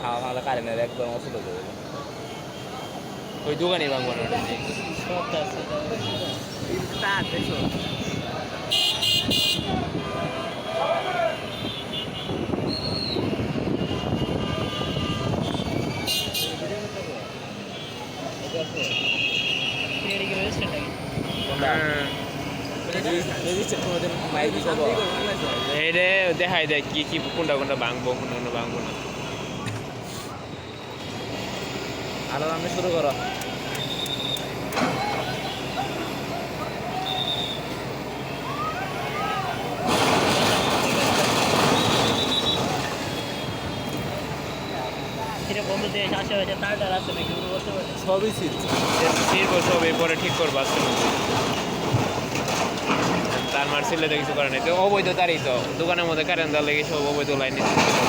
খাওয়া ভাঙলে কারেন্টের একদম অসুবিধা করে ওই দোকানে ভাঙবো না হ্যাঁ। দেখাই দেয় কি কি কোনটা কোনটা ভাঙবো কোনটা কোনটা ভাঙবো না আলো আমি শুরু করো। সবই ছিল। ছিড়বো সব এরপরে ঠিক করব আজকে। তার মারছিলে তো কিছু করে নাই। তো অবৈধ তারই তো। দোকানের মধ্যে কারেন্ট দেওয়া লেগে সব অবৈধ লাইনে তার বেশি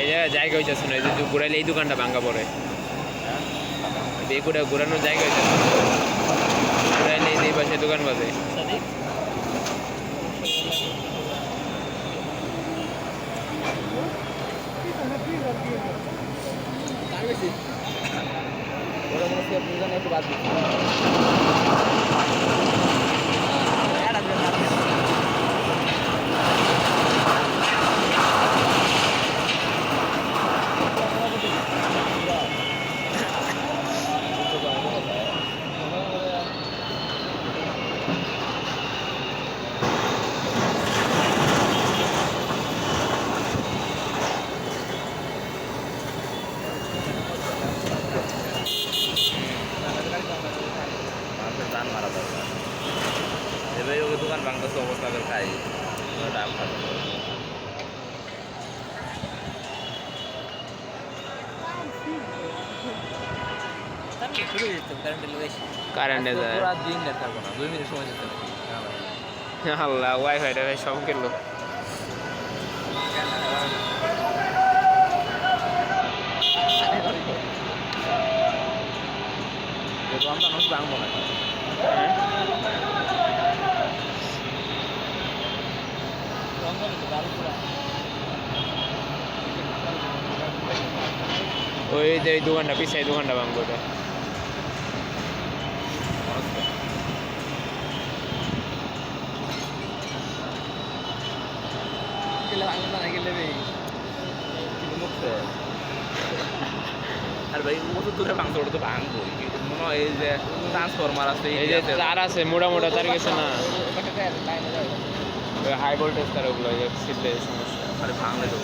এই জায়গা হইতেছে না এই যে ঘুরাইলে এই দোকানটা ভাঙ্গা পড়ে ঘুরানোর জায়গা হইতেছে ঘুরাইলে এই পাশে দোকান বাজে ওরা মনে হচ্ছে আপনি একটু বাদ দিচ্ছি প্রাণ মারা দরকার এবার ওকে দোকান ভাঙতেছে অবস্থা করে খাই ডাব খাবে শুরু হয়ে যেত কারেন্টের বেশি কারেন্টে যায়। পুরো দিন নেট থাকব না দুই মিনিট সময় যেতে আল্লাহ ওয়াইফাইটা সব কিনলো রমজান মাস ভাঙবো না। ওই যে দোকানটা পিছাই দোকানটা ভাঙবো ওটা গেলে ভাঙবো না গেলে আর ভাই ভাঙছে ওটা তো ভাঙবো মনে হয় এই যে ট্রান্সফরমার আছে এই যে তার আছে মোটা মোটা তার গেছে না। হাই ভোল্টেজ তার ওগুলো যে সমস্যা। আরে ভাঙলে তো।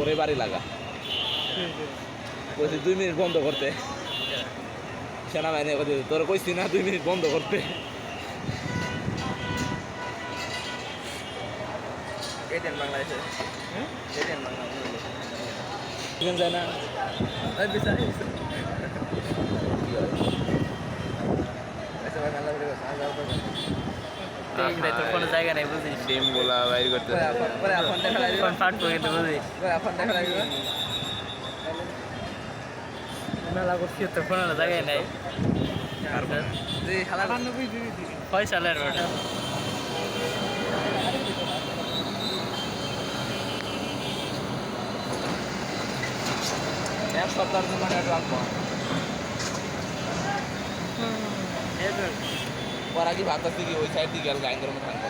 ওরে বাড়ি লাগা। বলছি দুই মিনিট বন্ধ করতে। সেনাবাহিনী বলছে তোর কইছি না দুই মিনিট বন্ধ করতে। যায় তোর কোনো জায়গা নেই বুঝিস। ডিমগুলা বাইর করতে পরে এখন দেখা লাগবে। কোন ফাট করে কিন্তু বুঝিস? পরে এখন দেখা লাগবে। মেলা করছি তোর কোনো জায়গায় নেই। যে হালা ফয়সালের ওটা এক সপ্তাহের জন্য রাখব। পর আগে ভাবতেছি কি ওই সাইড দিকে আর গাইন করে থাকব না